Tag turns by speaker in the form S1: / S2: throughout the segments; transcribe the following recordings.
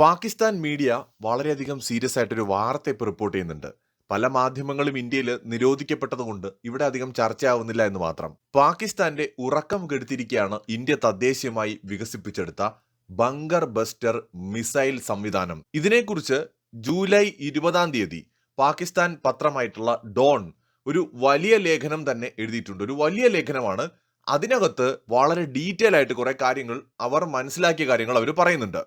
S1: Pakistan media വളരെയധികം serious ആയിട്ടൊരു വാർത്ത ഇപ്പോൾ റിപ്പോർട്ട് ചെയ്യുന്നുണ്ട് പല മാധ്യമങ്ങളും ഇന്ത്യയിൽ നിരോധിക്കപ്പെട്ടതുകൊണ്ട് ഇവിടെ അധികം ചർച്ചയാവുന്നില്ല എന്ന് മാത്രം പാകിസ്ഥാന്റെ ഉറക്കം കെടുത്തിരിക്കുകയാണ് ഇന്ത്യ തദ്ദേശീയമായി വികസിപ്പിച്ചെടുത്ത ബങ്കർ ബസ്റ്റർ മിസൈൽ സംവിധാനം ഇതിനെക്കുറിച്ച് ജൂലൈ ഇരുപതാം തീയതി പാകിസ്ഥാൻ പത്രമായിട്ടുള്ള ഡോൺ ഒരു വലിയ ലേഖനം തന്നെ എഴുതിയിട്ടുണ്ട് ഒരു വലിയ ലേഖനമാണ് അതിനകത്ത് വളരെ ഡീറ്റെയിൽ ആയിട്ട് കുറെ കാര്യങ്ങൾ അവർ മനസ്സിലാക്കിയ കാര്യങ്ങൾ അവർ പറയുന്നുണ്ട്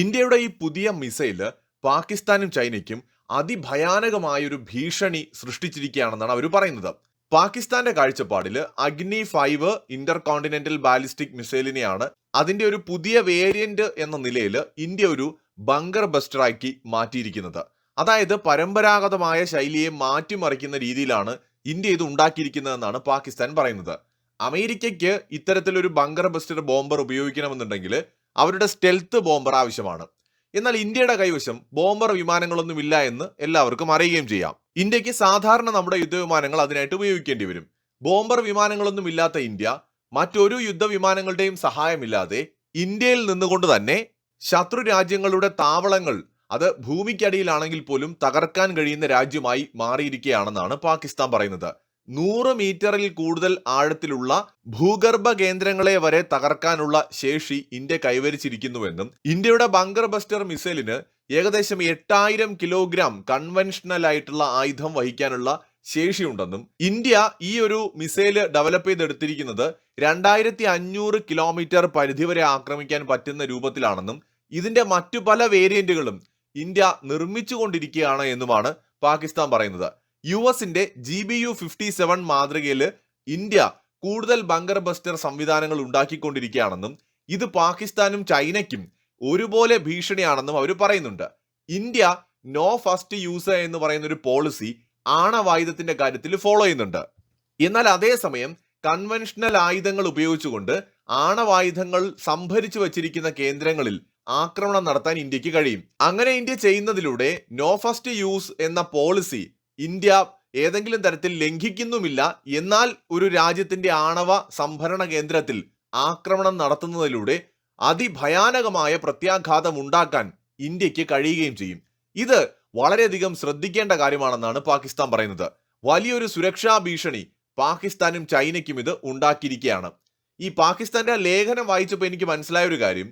S1: ഇന്ത്യയുടെ ഈ പുതിയ മിസൈൽ പാകിസ്ഥാനും ചൈനയ്ക്കും അതിഭയാനകമായൊരു ഭീഷണി സൃഷ്ടിച്ചിരിക്കുകയാണെന്നാണ് അവർ പറയുന്നത് പാകിസ്ഥാന്റെ കാഴ്ചപ്പാടിൽ Agni five intercontinental ballistic മിസൈലിനെയാണ് അതിന്റെ ഒരു പുതിയ വേരിയന്റ് എന്ന നിലയിൽ ഇന്ത്യ ഒരു ബങ്കർ ബസ്റ്ററാക്കി മാറ്റിയിരിക്കുന്നത് അതായത് പരമ്പരാഗതമായ ശൈലിയെ മാറ്റിമറിക്കുന്ന രീതിയിലാണ് ഇന്ത്യ ഇത് ഉണ്ടാക്കിയിരിക്കുന്നതെന്നാണ് പാകിസ്ഥാൻ പറയുന്നത് അമേരിക്കയ്ക്ക് ഇത്തരത്തിലൊരു ബങ്കർ ബസ്റ്റർ ബോംബർ ഉപയോഗിക്കണമെന്നുണ്ടെങ്കിൽ അവരുടെ സ്റ്റെൽത്ത് ബോംബർ ആവശ്യമാണ് എന്നാൽ ഇന്ത്യയുടെ കൈവശം ബോംബർ വിമാനങ്ങളൊന്നും ഇല്ല എന്ന് എല്ലാവർക്കും അറിയുകയും ചെയ്യാം ഇന്ത്യക്ക് സാധാരണ നമ്മുടെ യുദ്ധവിമാനങ്ങൾ അതിനായിട്ട് ഉപയോഗിക്കേണ്ടി വരും ബോംബർ വിമാനങ്ങളൊന്നും ഇല്ലാത്ത ഇന്ത്യ മറ്റൊരു യുദ്ധവിമാനങ്ങളുടെയും സഹായമില്ലാതെ ഇന്ത്യയിൽ നിന്നുകൊണ്ട് തന്നെ ശത്രു രാജ്യങ്ങളുടെ താവളങ്ങൾ അത് ഭൂമിക്കടിയിലാണെങ്കിൽ പോലും തകർക്കാൻ കഴിയുന്ന രാജ്യമായി മാറിയിരിക്കുകയാണെന്നാണ് പാകിസ്ഥാൻ പറയുന്നത് നൂറ് മീറ്ററിൽ കൂടുതൽ ആഴത്തിലുള്ള ഭൂഗർഭ കേന്ദ്രങ്ങളെ വരെ തകർക്കാനുള്ള ശേഷി ഇന്ത്യ കൈവരിച്ചിരിക്കുന്നുവെന്നും ഇന്ത്യയുടെ ബങ്കർ ബസ്റ്റർ മിസൈലിന് ഏകദേശം എട്ടായിരം കിലോഗ്രാം കൺവെൻഷണൽ ആയിട്ടുള്ള ആയുധം വഹിക്കാനുള്ള ശേഷിയുണ്ടെന്നും ഇന്ത്യ ഈ ഒരു മിസൈല് ഡെവലപ്പ് ചെയ്തെടുത്തിരിക്കുന്നത് രണ്ടായിരത്തി അഞ്ഞൂറ് കിലോമീറ്റർ പരിധിവരെ ആക്രമിക്കാൻ പറ്റുന്ന രൂപത്തിലാണെന്നും ഇതിന്റെ മറ്റു പല വേരിയന്റുകളും ഇന്ത്യ നിർമ്മിച്ചുകൊണ്ടിരിക്കുകയാണ് എന്നുമാണ് പാകിസ്ഥാൻ പറയുന്നത് യു എസിന്റെ G B U fifty seven മാതൃകയിൽ ഇന്ത്യ കൂടുതൽ ബങ്കർ ബസ്റ്റർ സംവിധാനങ്ങൾ ഉണ്ടാക്കിക്കൊണ്ടിരിക്കുകയാണെന്നും ഇത് പാകിസ്ഥാനും ചൈനയ്ക്കും ഒരുപോലെ ഭീഷണിയാണെന്നും അവർ പറയുന്നുണ്ട് ഇന്ത്യ നോ ഫസ്റ്റ് യൂസ് എന്ന് പറയുന്ന ഒരു പോളിസി ആണവായുധത്തിന്റെ കാര്യത്തിൽ ഫോളോ ചെയ്യുന്നുണ്ട് എന്നാൽ അതേസമയം കൺവെൻഷണൽ ആയുധങ്ങൾ ഉപയോഗിച്ചുകൊണ്ട് ആണവായുധങ്ങൾ സംഭരിച്ചു വച്ചിരിക്കുന്ന കേന്ദ്രങ്ങളിൽ ആക്രമണം നടത്താൻ ഇന്ത്യക്ക് കഴിയും അങ്ങനെ ഇന്ത്യ ചെയ്യുന്നതിലൂടെ നോ ഫസ്റ്റ് യൂസ് എന്ന പോളിസി ഇന്ത്യ ഏതെങ്കിലും തരത്തിൽ ലംഘിക്കുന്നുമില്ല എന്നാൽ ഒരു രാജ്യത്തിന്റെ ആണവ സംഭരണ കേന്ദ്രത്തിൽ ആക്രമണം നടത്തുന്നതിലൂടെ അതിഭയാനകമായ പ്രത്യാഘാതം ഉണ്ടാക്കാൻ ഇന്ത്യക്ക് കഴിയുകയും ചെയ്യും ഇത് വളരെയധികം ശ്രദ്ധിക്കേണ്ട കാര്യമാണെന്നാണ് പാകിസ്ഥാൻ പറയുന്നത് വലിയൊരു സുരക്ഷാ ഭീഷണി പാകിസ്ഥാനും ചൈനയ്ക്കും ഇത് ഉണ്ടാക്കിയിരിക്കുകയാണ് ഈ പാകിസ്ഥാന്റെ ലേഖനം വായിച്ചപ്പോൾ എനിക്ക് മനസ്സിലായ ഒരു കാര്യം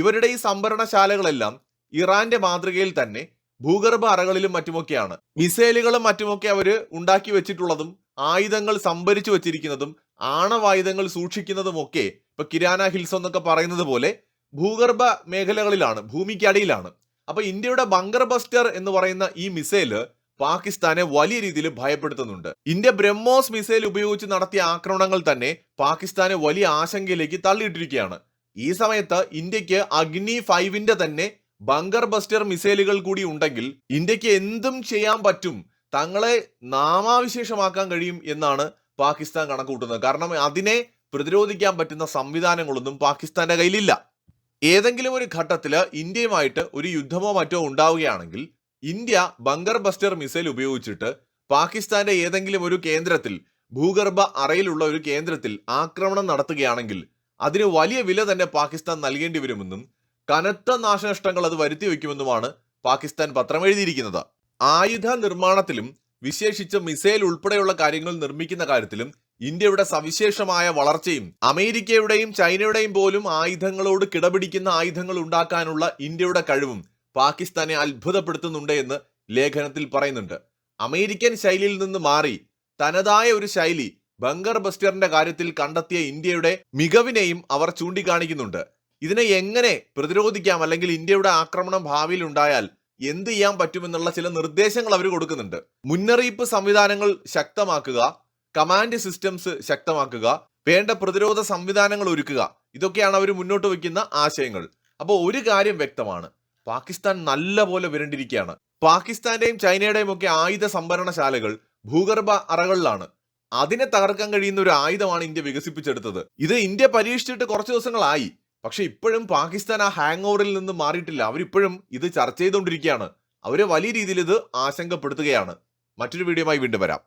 S1: ഇവരുടെ ഈ സംഭരണശാലകളെല്ലാം ഇറാന്റെ മാതൃകയിൽ തന്നെ ഭൂഗർഭ അറകളിലും മറ്റുമൊക്കെയാണ് മിസൈലുകളും മറ്റുമൊക്കെ അവർ ഉണ്ടാക്കി വെച്ചിട്ടുള്ളതും ആയുധങ്ങൾ സംഭരിച്ചു വെച്ചിരിക്കുന്നതും ആണവായുധങ്ങൾ സൂക്ഷിക്കുന്നതുമൊക്കെ ഇപ്പൊ കിരാന ഹിൽസ് എന്നൊക്കെ പറയുന്നത് പോലെ ഭൂഗർഭ മേഖലകളിലാണ് ഭൂമിക്കടിയിലാണ് അപ്പൊ ഇന്ത്യയുടെ ബങ്കർ ബസ്റ്റർ എന്ന് പറയുന്ന ഈ മിസൈല് പാകിസ്ഥാനെ വലിയ രീതിയിൽ ഭയപ്പെടുത്തുന്നുണ്ട് ഇന്ത്യ ബ്രഹ്മോസ് മിസൈൽ ഉപയോഗിച്ച് നടത്തിയ ആക്രമണങ്ങൾ തന്നെ പാകിസ്ഥാനെ വലിയ ആശങ്കയിലേക്ക് തള്ളിയിട്ടിരിക്കുകയാണ് ഈ സമയത്ത് ഇന്ത്യക്ക് അഗ്നി ഫൈവിന്റെ തന്നെ ബങ്കർ ബസ്റ്റർ മിസൈലുകൾ കൂടി ഉണ്ടെങ്കിൽ ഇന്ത്യക്ക് എന്തും ചെയ്യാൻ പറ്റും തങ്ങളെ നാമാവിശേഷമാക്കാൻ കഴിയും എന്നാണ് പാകിസ്ഥാൻ കണക്കുകൂട്ടുന്നത് കാരണം അതിനെ പ്രതിരോധിക്കാൻ പറ്റുന്ന സംവിധാനങ്ങളൊന്നും പാകിസ്ഥാന്റെ കയ്യിലില്ല ഏതെങ്കിലും ഒരു ഘട്ടത്തിൽ ഇന്ത്യയുമായിട്ട് ഒരു യുദ്ധമോ മറ്റോ ഉണ്ടാവുകയാണെങ്കിൽ ഇന്ത്യ ബങ്കർ ബസ്റ്റർ മിസൈൽ ഉപയോഗിച്ചിട്ട് പാകിസ്ഥാന്റെ ഏതെങ്കിലും ഒരു കേന്ദ്രത്തിൽ ഭൂഗർഭ അറയിലുള്ള ഒരു കേന്ദ്രത്തിൽ ആക്രമണം നടത്തുകയാണെങ്കിൽ അതിന് വലിയ വില തന്നെ പാകിസ്ഥാൻ നൽകേണ്ടി വരുമെന്നും കനത്ത നാശനഷ്ടങ്ങൾ അത് വരുത്തി വയ്ക്കുമെന്നുമാണ് പാകിസ്ഥാൻ പത്രം എഴുതിയിരിക്കുന്നത് ആയുധ നിർമ്മാണത്തിലും വിശേഷിച്ച് മിസൈൽ ഉൾപ്പെടെയുള്ള കാര്യങ്ങൾ നിർമ്മിക്കുന്ന കാര്യത്തിലും ഇന്ത്യയുടെ സവിശേഷമായ വളർച്ചയും അമേരിക്കയുടെയും ചൈനയുടെയും പോലും ആയുധങ്ങളോട് കിടപിടിക്കുന്ന ആയുധങ്ങൾ ഉണ്ടാക്കാനുള്ള ഇന്ത്യയുടെ കഴിവും പാകിസ്ഥാനെ അത്ഭുതപ്പെടുത്തുന്നുണ്ട് എന്ന് ലേഖനത്തിൽ പറയുന്നുണ്ട് അമേരിക്കൻ ശൈലിയിൽ നിന്ന് മാറി തനതായ ഒരു ശൈലി ബങ്കർ ബസ്റ്ററിന്റെ കാര്യത്തിൽ കണ്ടെത്തിയ ഇന്ത്യയുടെ മികവിനെയും അവർ ചൂണ്ടിക്കാണിക്കുന്നുണ്ട് ഇതിനെ എങ്ങനെ പ്രതിരോധിക്കാം അല്ലെങ്കിൽ ഇന്ത്യയുടെ ആക്രമണം ഭാവിയിൽ ഉണ്ടായാൽ എന്ത് ചെയ്യാൻ പറ്റുമെന്നുള്ള ചില നിർദ്ദേശങ്ങൾ അവർ കൊടുക്കുന്നുണ്ട് മുന്നറിയിപ്പ് സംവിധാനങ്ങൾ ശക്തമാക്കുക കമാൻഡ് സിസ്റ്റംസ് ശക്തമാക്കുക വേണ്ട പ്രതിരോധ സംവിധാനങ്ങൾ ഒരുക്കുക ഇതൊക്കെയാണ് അവർ മുന്നോട്ട് വയ്ക്കുന്ന ആശയങ്ങൾ അപ്പോൾ ഒരു കാര്യം വ്യക്തമാണ് പാകിസ്ഥാൻ നല്ല പോലെ വിരണ്ടിരിക്കുകയാണ് പാകിസ്ഥാന്റെയും ചൈനയുടെയും ഒക്കെ ആയുധ സംഭരണശാലകൾ ഭൂഗർഭ അറകളിലാണ് അതിനെ തകർക്കാൻ കഴിയുന്ന ഒരു ആയുധമാണ് ഇന്ത്യ വികസിപ്പിച്ചെടുത്തത് ഇത് ഇന്ത്യ പരീക്ഷിച്ചിട്ട് കുറച്ച് ദിവസങ്ങളായി പക്ഷെ ഇപ്പോഴും പാകിസ്ഥാൻ ആ ഹാങ് ഓവറിൽ നിന്ന് മാറിയിട്ടില്ല അവരിപ്പോഴും ഇത് ചർച്ച ചെയ്തുകൊണ്ടിരിക്കുകയാണ് അവരെ വലിയ രീതിയിൽ ഇത് ആശങ്കപ്പെടുത്തുകയാണ് മറ്റൊരു വീഡിയോയുമായി വീണ്ടും വരാം